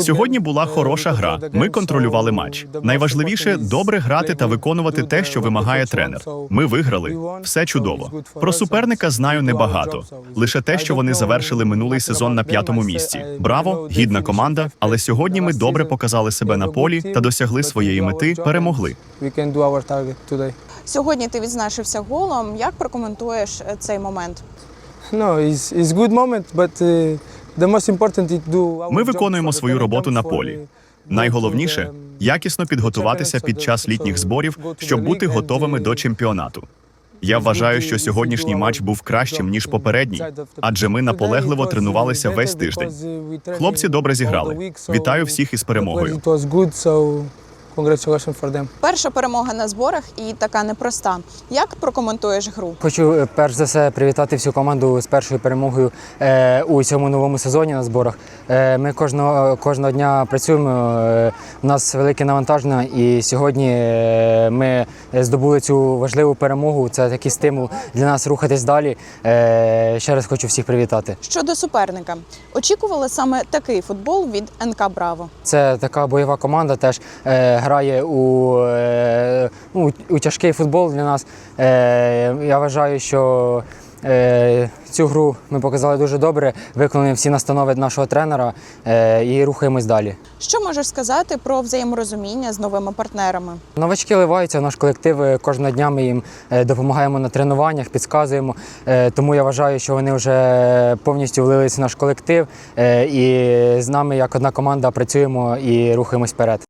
Сьогодні була хороша гра. Ми контролювали матч. Найважливіше добре грати та виконувати те, що вимагає тренер. Ми виграли. Все чудово. Про суперника знаю небагато. Лише те, що вони завершили минулий сезон на п'ятому місці. Браво, гідна команда. Але сьогодні ми добре показали себе на полі та досягли своєї мети. Перемогли. Сьогодні ти відзначився голом. Як прокоментуєш е, цей момент? No, it's, it's good moment, but uh, Ми виконуємо свою роботу на полі. Найголовніше якісно підготуватися під час літніх зборів, щоб бути готовими до чемпіонату. Я вважаю, що сьогоднішній матч був кращим ніж попередній, адже ми наполегливо тренувалися весь тиждень. Хлопці добре зіграли. Вітаю всіх із перемогою. Congratulations for them. Перша перемога на зборах і така непроста. Як прокоментуєш гру? Хочу е, перш за все привітати всю команду з першою перемогою е, у цьому новому сезоні на зборах. Е, ми кожного, кожного дня працюємо. е, у нас велике навантаження, і сьогодні е, ми здобули цю важливу перемогу. Це такий стимул для нас рухатись далі. Ще раз хочу всіх привітати. Щодо суперника, очікували саме такий футбол від НК Браво. Це така бойова команда, теж грає у, е, ну, у тяжкий футбол для нас. Я вважаю, що цю гру ми показали дуже добре, виконали всі настанови нашого тренера е, і рухаємось далі. Що можеш сказати про взаєморозуміння з новими партнерами? Новачки ливаються в наш колектив. е, Кожного дня ми їм е, допомагаємо на тренуваннях, підказуємо. Е, Тому я вважаю, що вони вже повністю влилися в наш колектив е, і з нами як одна команда працюємо і рухаємось вперед.